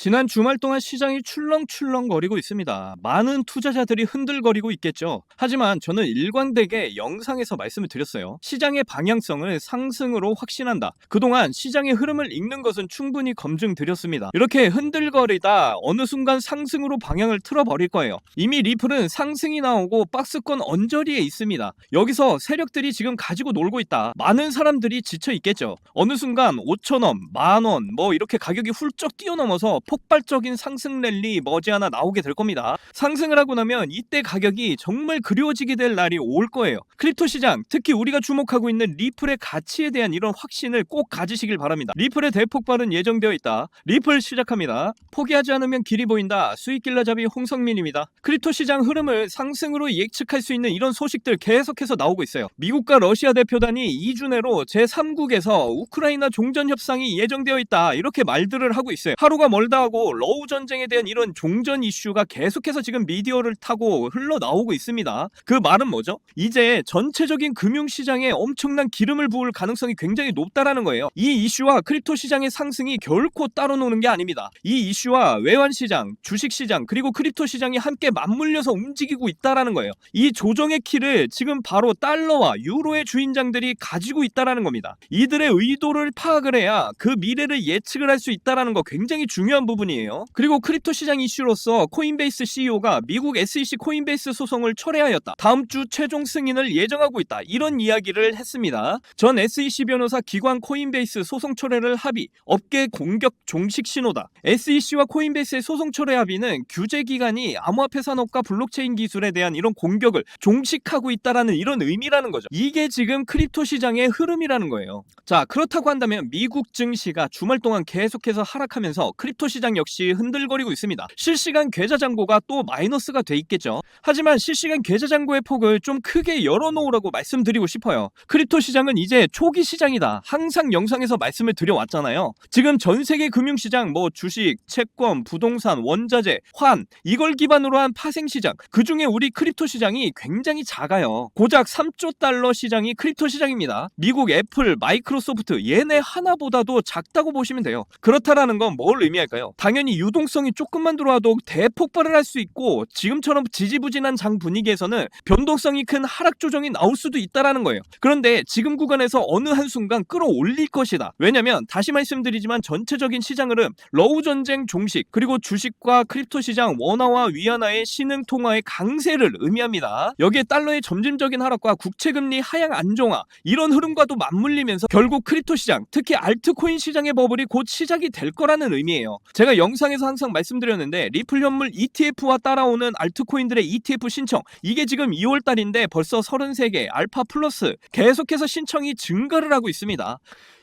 지난 주말 동안 시장이 출렁출렁거리고 있습니다. 많은 투자자들이 흔들거리고 있겠죠. 하지만 저는 일관되게 영상에서 말씀을 드렸어요. 시장의 방향성을 상승으로 확신한다. 그동안 시장의 흐름을 읽는 것은 충분히 검증드렸습니다. 이렇게 흔들거리다 어느 순간 상승으로 방향을 틀어버릴 거예요. 이미 리플은 상승이 나오고 박스권 언저리에 있습니다. 여기서 세력들이 지금 가지고 놀고 있다. 많은 사람들이 지쳐 있겠죠. 어느 순간 5천원, 만원, 뭐 이렇게 가격이 훌쩍 뛰어넘어서 폭발적인 상승 랠리 머지않아 나오게 될 겁니다. 상승을 하고 나면 이때 가격이 정말 그리워지게 될 날이 올 거예요. 크립토 시장, 특히 우리가 주목하고 있는 리플의 가치에 대한 이런 확신을 꼭 가지시길 바랍니다. 리플의 대폭발은 예정되어 있다. 리플 시작합니다. 포기하지 않으면 길이 보인다. 수익길라잡이 홍성민입니다. 크립토 시장 흐름을 상승으로 예측할 수 있는 이런 소식들 계속해서 나오고 있어요. 미국과 러시아 대표단이 2주 내로 제3국에서 우크라이나 종전 협상이 예정되어 있다. 이렇게 말들을 하고 있어요. 하루가 멀다 하고 러우 전쟁에 대한 이런 종전 이슈가 계속해서 지금 미디어를 타고 흘러나오고 있습니다. 그 말은 뭐죠? 이제 전체적인 금융시장에 엄청난 기름을 부을 가능성이 굉장히 높다라는 거예요. 이 이슈와 크립토 시장의 상승이 결코 따로 노는 게 아닙니다. 이 이슈와 외환시장, 주식시장, 그리고 크립토 시장이 함께 맞물려서 움직이고 있다라는 거예요. 이 조정의 키를 지금 바로 달러와 유로의 주인장들이 가지고 있다라는 겁니다. 이들의 의도를 파악을 해야 그 미래를 예측을 할 수 있다라는 거 굉장히 중요한 부분이에요. 그리고 크립토 시장 이슈로서 코인베이스 CEO가 미국 SEC 코인베이스 소송을 철회하였다. 다음 주 최종 승인을 예정하고 있다. 이런 이야기를 했습니다. 전 SEC 변호사 기관 코인베이스 소송 철회를 합의, 업계 공격 종식 신호다. SEC와 코인베이스의 소송 철회 합의는 규제 기관이 암호화폐 산업과 블록체인 기술에 대한 이런 공격을 종식하고 있다라는 이런 의미라는 거죠. 이게 지금 크립토 시장의 흐름이라는 거예요. 자, 그렇다고 한다면 미국 증시가 주말 동안 계속해서 하락하면서 크립토 시장 역시 흔들거리고 있습니다. 실시간 계좌 잔고가 또 마이너스가 돼 있겠죠. 하지만 실시간 계좌 잔고의 폭을 좀 크게 열어놓으라고 말씀드리고 싶어요. 크립토 시장은 이제 초기 시장이다. 항상 영상에서 말씀을 드려왔잖아요. 지금 전 세계 금융시장, 뭐 주식, 채권, 부동산, 원자재, 환 이걸 기반으로 한 파생 시장. 그 중에 우리 크립토 시장이 굉장히 작아요. 고작 3조 달러 시장이 크립토 시장입니다. 미국 애플, 마이크로소프트 얘네 하나보다도 작다고 보시면 돼요. 그렇다라는 건 뭘 의미할까요? 당연히 유동성이 조금만 들어와도 대폭발을 할 수 있고 지금처럼 지지부진한 장 분위기에서는 변동성이 큰 하락 조정이 나올 수도 있다라는 거예요. 그런데 지금 구간에서 어느 한순간 끌어올릴 것이다. 왜냐면 다시 말씀드리지만 전체적인 시장 흐름, 러우 전쟁 종식, 그리고 주식과 크립토 시장 원화와 위안화의 신흥 통화의 강세를 의미합니다. 여기에 달러의 점진적인 하락과 국채 금리 하향 안정화 이런 흐름과도 맞물리면서 결국 크립토 시장, 특히 알트코인 시장의 버블이 곧 시작이 될 거라는 의미예요. 제가 영상에서 항상 말씀드렸는데 리플 현물 ETF와 따라오는 알트코인들의 ETF 신청 이게 지금 2월 달인데 벌써 33개 알파 플러스 계속해서 신청이 증가를 하고 있습니다.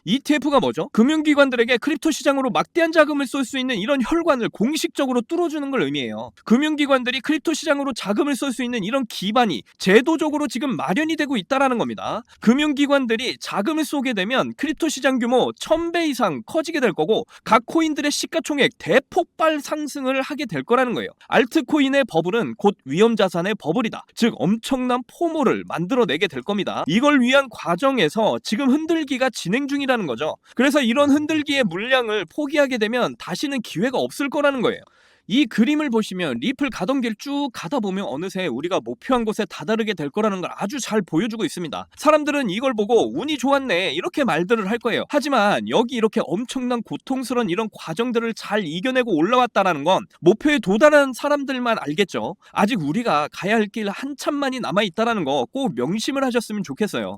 ETF가 뭐죠? 금융기관들에게 크립토 시장으로 막대한 자금을 쏠 수 있는 이런 혈관을 공식적으로 뚫어주는 걸 의미해요. 금융기관들이 크립토 시장으로 자금을 쏠 수 있는 이런 기반이 제도적으로 지금 마련이 되고 있다라는 겁니다. 금융기관들이 자금을 쏘게 되면 크립토 시장 규모 1000배 이상 커지게 될 거고 각 코인들의 시가총액 대폭발 상승을 하게 될 거라는 거예요. 알트코인의 버블은 곧 위험 자산의 버블이다. 즉 엄청난 포모를 만들어내게 될 겁니다. 이걸 위한 과정에서 지금 흔들기가 진행 중이라 는 거죠. 그래서 이런 흔들기의 물량을 포기하게 되면 다시는 기회가 없을 거라는 거예요. 이 그림을 보시면 리플 가던 길 쭉 가다 보면 어느새 우리가 목표한 곳에 다다르게 될 거라는 걸 아주 잘 보여주고 있습니다. 사람들은 이걸 보고 운이 좋았네 이렇게 말들을 할 거예요. 하지만 여기 이렇게 엄청난 고통스러운 이런 과정들을 잘 이겨내고 올라왔다라는 건 목표에 도달한 사람들만 알겠죠. 아직 우리가 가야 할 길 한참만이 남아 있다라는 거 꼭 명심을 하셨으면 좋겠어요.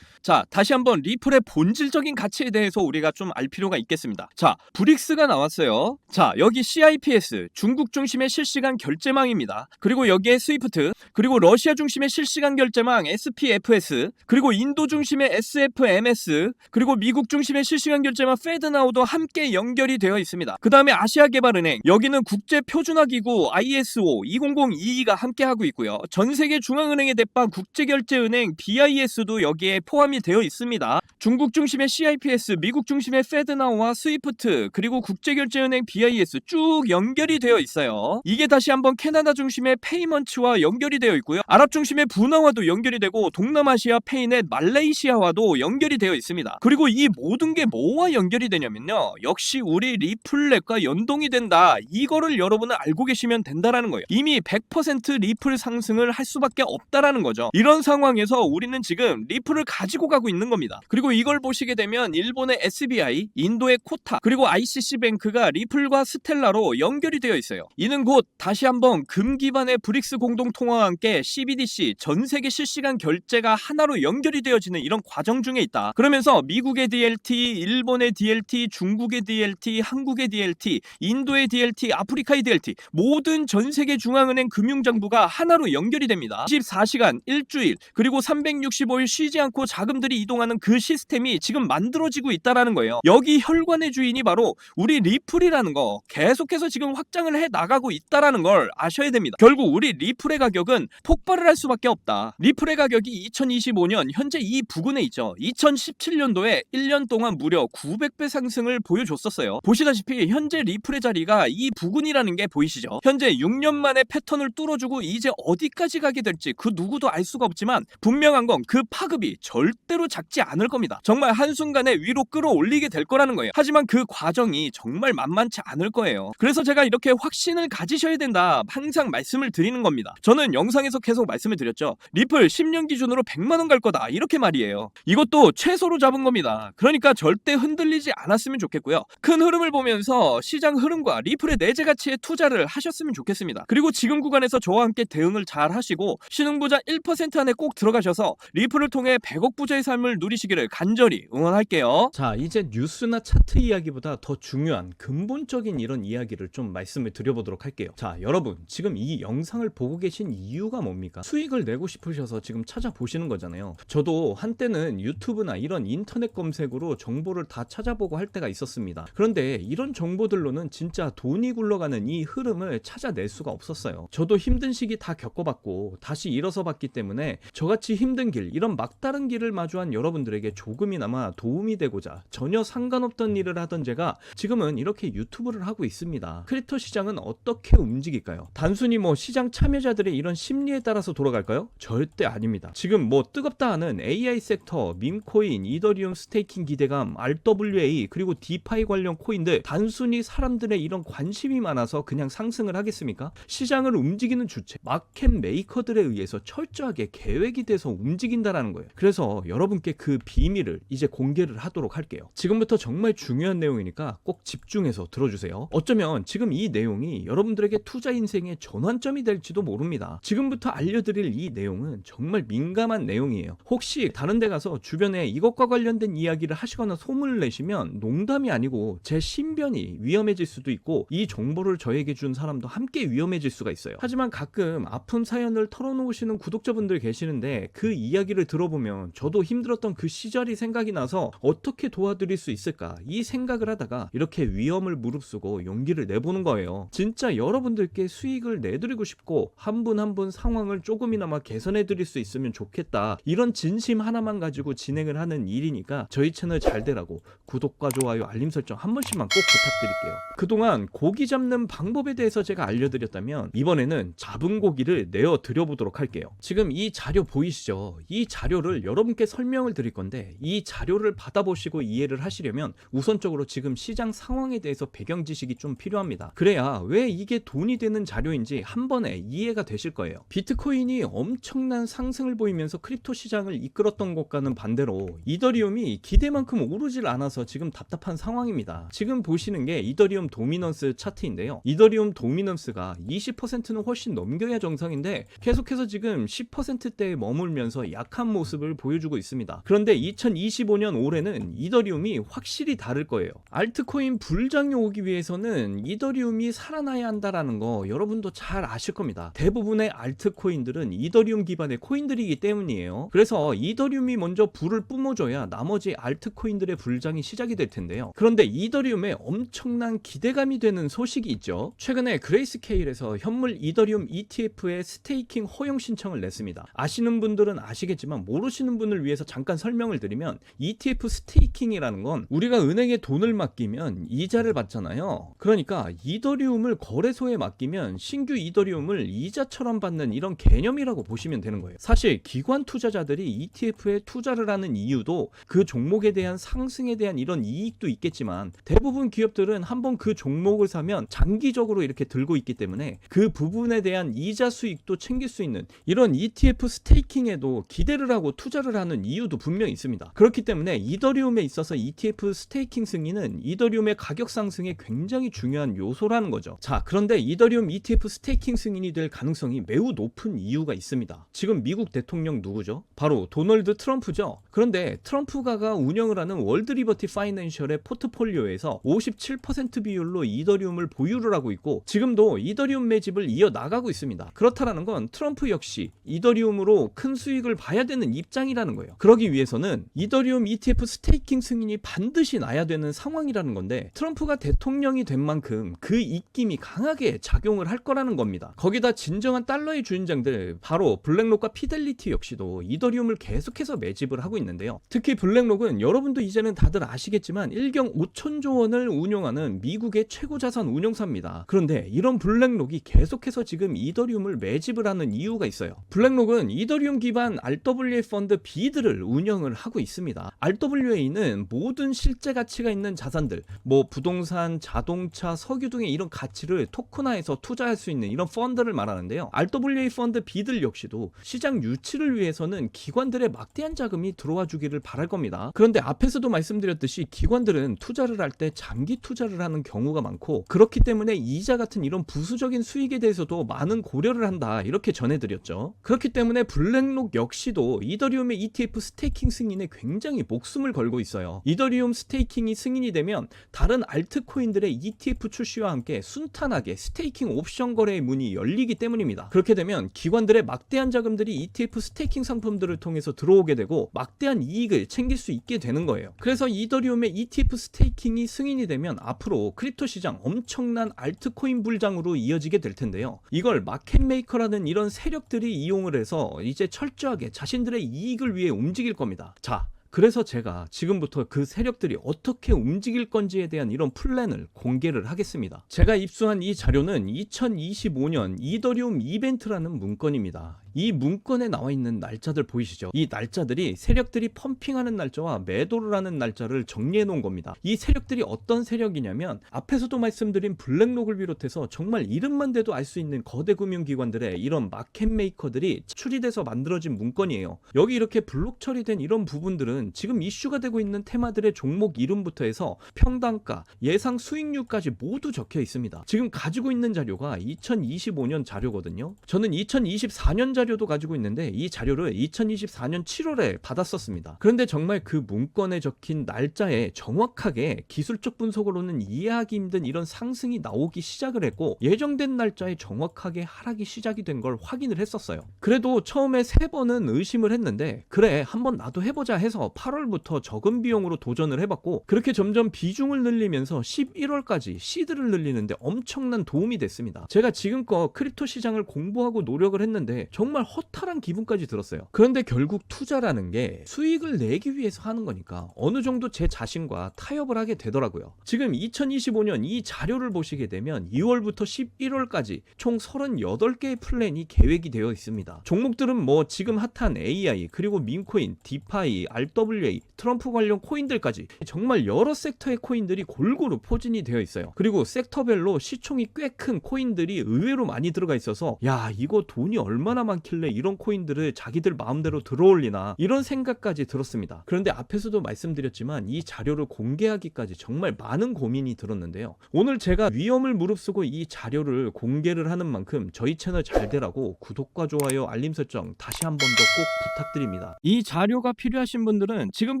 자, 다시 한번 리플의 본질적인 가치에 대해서 우리가 좀 알 필요가 있겠습니다. 자, 브릭스가 나왔어요. 자, 여기 CIPS, 중국 중심의 실시간 결제망입니다. 그리고 여기에 스위프트, 그리고 러시아 중심의 실시간 결제망 SPFS, 그리고 인도 중심의 SFMS, 그리고 미국 중심의 실시간 결제망 페드나우도 함께 연결이 되어 있습니다. 그 다음에 아시아개발은행, 여기는 국제표준화기구 ISO 2002가 함께 하고 있고요. 전 세계 중앙은행의 대빵 국제결제은행 BIS도 여기에 포함이 연관이 되어 있습니다. 중국 중심의 CIPS, 미국 중심의 페드나우와 스위프트, 그리고 국제결제은행 BIS 쭉 연결이 되어 있어요. 이게 다시 한번 캐나다 중심의 페이먼츠와 연결이 되어 있고요. 아랍 중심의 분화와도 연결이 되고 동남아시아 페이넷 말레이시아와도 연결이 되어 있습니다. 그리고 이 모든 게 뭐와 연결이 되냐면요. 역시 우리 리플렛과 연동이 된다. 이거를 여러분은 알고 계시면 된다라는 거예요. 이미 100% 리플 상승을 할 수밖에 없다라는 거죠. 이런 상황에서 우리는 지금 리플을 가지고 가고 있는 겁니다. 그리고 이걸 보시게 되면 일본의 SBI, 인도의 코타, 그리고 ICC뱅크가 리플과 스텔라로 연결이 되어 있어요. 이는 곧 다시 한번 금 기반의 브릭스 공동 통화와 함께 CBDC 전 세계 실시간 결제가 하나로 연결이 되어지는 이런 과정 중에 있다. 그러면서 미국의 DLT, 일본의 DLT, 중국의 DLT, 한국의 DLT, 인도의 DLT, 아프리카의 DLT 모든 전 세계 중앙은행 금융정부가 하나로 연결이 됩니다. 24시간, 일주일, 그리고 365일 쉬지 않고 자금 들이 이동하는 그 시스템이 지금 만들어지고 있다라는 거예요. 여기 혈관의 주인이 바로 우리 리플이라는 거 계속해서 지금 확장을 해 나가고 있다라는 걸 아셔야 됩니다. 결국 우리 리플의 가격은 폭발을 할 수밖에 없다. 리플의 가격이 2025년 현재 이 부근에 있죠. 2017년도에 1년 동안 무려 900배 상승을 보여줬었어요. 보시다시피 현재 리플의 자리가 이 부근이라는 게 보이시죠? 현재 6년 만에 패턴을 뚫어주고 이제 어디까지 가게 될지 그 누구도 알 수가 없지만 분명한 건 그 파급이 절대 로 작지 않을 겁니다. 정말 한순간에 위로 끌어올리게 될 거라는 거예요. 하지만 그 과정이 정말 만만치 않을 거예요. 그래서 제가 이렇게 확신을 가지셔야 된다 항상 말씀을 드리는 겁니다. 저는 영상에서 계속 말씀을 드렸죠. 리플 10년 기준으로 100만 원 갈 거다 이렇게 말이에요. 이것도 최소로 잡은 겁니다. 그러니까 절대 흔들리지 않았으면 좋겠고요. 큰 흐름을 보면서 시장 흐름과 리플의 내재 가치에 투자를 하셨으면 좋겠습니다. 그리고 지금 구간에서 저와 함께 대응을 잘 하시고 신흥부자 1% 안에 꼭 들어가셔서 리플을 통해 100억 부자 의 삶을 누리시기를 간절히 응원할게요. 자, 이제 뉴스나 차트 이야기보다 더 중요한 근본적인 이런 이야기를 좀 말씀을 드려보도록 할게요. 자, 여러분, 지금 이 영상을 보고 계신 이유가 뭡니까? 수익을 내고 싶으셔서 지금 찾아보시는 거잖아요. 저도 한때는 유튜브나 이런 인터넷 검색으로 정보를 다 찾아보고 할 때가 있었습니다. 그런데 이런 정보들로는 진짜 돈이 굴러가는 이 흐름을 찾아낼 수가 없었어요. 저도 힘든 시기 다 겪어봤고 다시 일어서 봤기 때문에 저같이 힘든 길, 이런 막다른 길을 마주 한 여러분들에게 조금이나마 도움이 되고자 전혀 상관없던 일을 하던 제가 지금은 이렇게 유튜브를 하고 있습니다. 크립토 시장은 어떻게 움직일까요? 단순히 뭐 시장 참여자들의 이런 심리에 따라서 돌아갈까요? 절대 아닙니다. 지금 뭐 뜨겁다 하는 AI 섹터, 밈코인, 이더리움 스테이킹 기대감, RWA 그리고 디파이 관련 코인들 단순히 사람들의 이런 관심이 많아서 그냥 상승을 하겠습니까? 시장을 움직이는 주체, 마켓 메이커들에 의해서 철저하게 계획이 돼서 움직인다라는 거예요. 그래서 여러분께 그 비밀을 이제 공개를 하도록 할게요. 지금부터 정말 중요한 내용이니까 꼭 집중해서 들어주세요. 어쩌면 지금 이 내용이 여러분들에게 투자 인생의 전환점이 될지도 모릅니다. 지금부터 알려드릴 이 내용은 정말 민감한 내용이에요. 혹시 다른 데 가서 주변에 이것과 관련된 이야기를 하시거나 소문을 내시면 농담이 아니고 제 신변이 위험해질 수도 있고 이 정보를 저에게 준 사람도 함께 위험해질 수가 있어요. 하지만 가끔 아픈 사연을 털어놓으시는 구독자분들 계시는데 그 이야기를 들어보면 저도 힘들었던 그 시절이 생각이 나서 어떻게 도와드릴 수 있을까 이 생각을 하다가 이렇게 위험을 무릅쓰고 용기를 내보는 거예요. 진짜 여러분들께 수익을 내드리고 싶고 한 분 한 분 상황을 조금이나마 개선해 드릴 수 있으면 좋겠다. 이런 진심 하나만 가지고 진행을 하는 일이니까 저희 채널 잘 되라고 구독과 좋아요, 알림 설정 한 번씩만 꼭 부탁드릴게요. 그동안 고기 잡는 방법에 대해서 제가 알려드렸다면 이번에는 잡은 고기를 내어 드려보도록 할게요. 지금 이 자료 보이시죠? 이 자료를 여러분께 설명을 드릴 건데 이 자료를 받아보시고 이해를 하시려면 우선적으로 지금 시장 상황에 대해서 배경 지식이 좀 필요합니다. 그래야 왜 이게 돈이 되는 자료인지 한 번에 이해가 되실 거예요. 비트코인이 엄청난 상승을 보이면서 크립토 시장을 이끌었던 것과는 반대로 이더리움이 기대만큼 오르질 않아서 지금 답답한 상황입니다. 지금 보시는 게 이더리움 도미넌스 차트인데요. 이더리움 도미넌스가 20%는 훨씬 넘겨야 정상인데 계속해서 지금 10%대에 머물면서 약한 모습을 보여주고 있습니다. 그런데 2025년 올해는 이더리움이 확실히 다를 거예요. 알트코인 불장이 오기 위해서는 이더리움이 살아나야 한다라는 거 여러분도 잘 아실 겁니다. 대부분의 알트코인들은 이더리움 기반의 코인들이기 때문이에요. 그래서 이더리움이 먼저 불을 뿜어줘야 나머지 알트코인들의 불장이 시작이 될 텐데요. 그런데 이더리움에 엄청난 기대감이 되는 소식이 있죠. 최근에 그레이스케일에서 현물 이더리움 ETF의 스테이킹 허용 신청을 냈습니다. 아시는 분들은 아시겠지만 모르시는 분을 위해서 잠깐 설명을 드리면 ETF 스테이킹이라는 건 우리가 은행에 돈을 맡기면 이자를 받잖아요. 그러니까 이더리움을 거래소에 맡기면 신규 이더리움을 이자처럼 받는 이런 개념이라고 보시면 되는 거예요. 사실 기관 투자자들이 ETF에 투자를 하는 이유도 그 종목에 대한 상승에 대한 이런 이익도 있겠지만 대부분 기업들은 한번 그 종목을 사면 장기적으로 이렇게 들고 있기 때문에 그 부분에 대한 이자 수익도 챙길 수 있는 이런 ETF 스테이킹에도 기대를 하고 투자를 하는 이유도 분명히 있습니다. 그렇기 때문에 이더리움에 있어서 ETF 스테이킹 승인은 이더리움의 가격 상승에 굉장히 중요한 요소라는 거죠. 자, 그런데 이더리움 ETF 스테이킹 승인이 될 가능성이 매우 높은 이유가 있습니다. 지금 미국 대통령 누구죠? 바로 도널드 트럼프죠. 그런데 트럼프가가 운영을 하는 월드 리버티 파이낸셜의 포트폴리오에서 57% 비율로 이더리움을 보유를 하고 있고 지금도 이더리움 매집을 이어 나가고 있습니다. 그렇다라는 건 트럼프 역시 이더리움으로 큰 수익을 봐야 되는 입장이라는 거예요. 그러기 위해서는 이더리움 ETF 스테이킹 승인이 반드시 나야 되는 상황이라는 건데 트럼프가 대통령이 된 만큼 그 입김이 강하게 작용을 할 거라는 겁니다. 거기다 진정한 달러의 주인장들 바로 블랙록과 피델리티 역시도 이더리움을 계속해서 매집을 하고 있는데요. 특히 블랙록은 여러분도 이제는 다들 아시겠지만 1경 5천조 원을 운용하는 미국의 최고 자산 운용사입니다. 그런데 이런 블랙록이 계속해서 지금 이더리움을 매집을 하는 이유가 있어요. 블랙록은 이더리움 기반 RWA 펀드 비드 를 운영을 하고 있습니다. RWA는 모든 실제 가치가 있는 자산들, 뭐 부동산, 자동차, 석유 등의 이런 가치를 토큰화해서 투자할 수 있는 이런 펀드를 말하는데요. RWA 펀드 비들 역시도 시장 유치를 위해서는 기관들의 막대한 자금이 들어와 주기를 바랄 겁니다. 그런데 앞에서도 말씀드렸듯이 기관들은 투자를 할 때 장기 투자를 하는 경우가 많고 그렇기 때문에 이자 같은 이런 부수적인 수익에 대해서도 많은 고려를 한다 이렇게 전해드렸죠. 그렇기 때문에 블랙록 역시도 이더리움의 ETF 스테이킹 승인에 굉장히 목숨을 걸고 있어요. 이더리움 스테이킹이 승인이 되면 다른 알트코인들의 ETF 출시와 함께 순탄하게 스테이킹 옵션 거래의 문이 열리기 때문입니다. 그렇게 되면 기관들의 막대한 자금들이 ETF 스테이킹 상품들을 통해서 들어오게 되고 막대한 이익을 챙길 수 있게 되는 거예요. 그래서 이더리움의 ETF 스테이킹이 승인이 되면 앞으로 크립토 시장 엄청난 알트코인 불장으로 이어지게 될 텐데요. 이걸 마켓메이커라는 이런 세력들이 이용을 해서 이제 철저하게 자신들의 이익을 위해 움직일 겁니다. 자, 그래서 제가 지금부터 그 세력들이 어떻게 움직일 건지에 대한 이런 플랜을 공개를 하겠습니다. 제가 입수한 이 자료는 2025년 이더리움 이벤트라는 문건입니다. 이 문건에 나와 있는 날짜들 보이시죠? 이 날짜들이 세력들이 펌핑하는 날짜와 매도를 하는 날짜를 정리해 놓은 겁니다. 이 세력들이 어떤 세력이냐면 앞에서도 말씀드린 블랙록을 비롯해서 정말 이름만 대도 알 수 있는 거대 금융기관들의 이런 마켓 메이커들이 추리돼서 만들어진 문건이에요. 여기 이렇게 블록 처리된 이런 부분들은 지금 이슈가 되고 있는 테마들의 종목 이름부터 해서 평단가, 예상 수익률까지 모두 적혀 있습니다. 지금 가지고 있는 자료가 2025년 자료거든요. 저는 2024년 자료도 가지고 있는데 이 자료를 2024년 7월에 받았었습니다. 그런데 정말 그 문건에 적힌 날짜에 정확하게 기술적 분석으로는 이해하기 힘든 이런 상승이 나오기 시작을 했고 예정된 날짜에 정확하게 하락이 시작이 된 걸 확인을 했었어요. 그래도 처음에 세 번은 의심을 했는데 그래 한번 나도 해보자 해서 8월부터 적은 비용으로 도전을 해봤고 그렇게 점점 비중을 늘리면서 11월까지 시드를 늘리는데 엄청난 도움이 됐습니다. 제가 지금껏 크립토 시장을 공부하고 노력을 했는데 정말 허탈한 기분까지 들었어요. 그런데 결국 투자라는 게 수익을 내기 위해서 하는 거니까 어느 정도 제 자신과 타협을 하게 되더라고요. 지금 2025년 이 자료를 보시게 되면 2월부터 11월까지 총 38개의 플랜이 계획이 되어 있습니다. 종목들은 뭐 지금 핫한 AI 그리고 민코인, 디파이, RWA, 트럼프 관련 코인들까지 정말 여러 섹터의 코인들이 골고루 포진이 되어 있어요. 그리고 섹터별로 시총이 꽤 큰 코인들이 의외로 많이 들어가 있어서 야 이거 돈이 얼마나 많 길래 이런 코인들을 자기들 마음대로 들어올리나 이런 생각까지 들었습니다. 그런데 앞에서도 말씀드렸지만 이 자료를 공개하기까지 정말 많은 고민이 들었는데요. 오늘 제가 위험을 무릅쓰고 이 자료를 공개를 하는 만큼 저희 채널 잘 되라고 구독과 좋아요, 알림 설정 다시 한 번 더 꼭 부탁드립니다. 이 자료가 필요하신 분들은 지금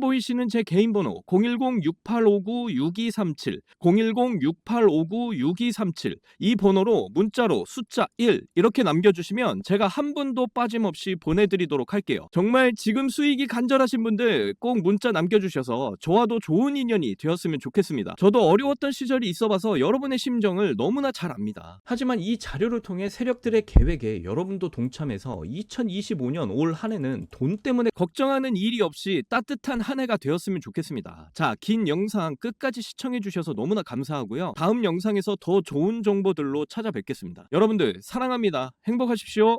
보이시는 제 개인 번호 010-6859-6237, 010-6859-6237 이 번호로 문자로 숫자 1 이렇게 남겨주시면 제가 한분 사연도 빠짐없이 보내드리도록 할게요. 정말 지금 수익이 간절하신 분들 꼭 문자 남겨주셔서 저와도 좋은 인연이 되었으면 좋겠습니다. 저도 어려웠던 시절이 있어봐서 여러분의 심정을 너무나 잘 압니다. 하지만 이 자료를 통해 세력들의 계획에 여러분도 동참해서 2025년 올 한 해는 돈 때문에 걱정하는 일이 없이 따뜻한 한 해가 되었으면 좋겠습니다. 자, 긴 영상 끝까지 시청해주셔서 너무나 감사하고요. 다음 영상에서 더 좋은 정보들로 찾아뵙겠습니다. 여러분들 사랑합니다. 행복하십시오.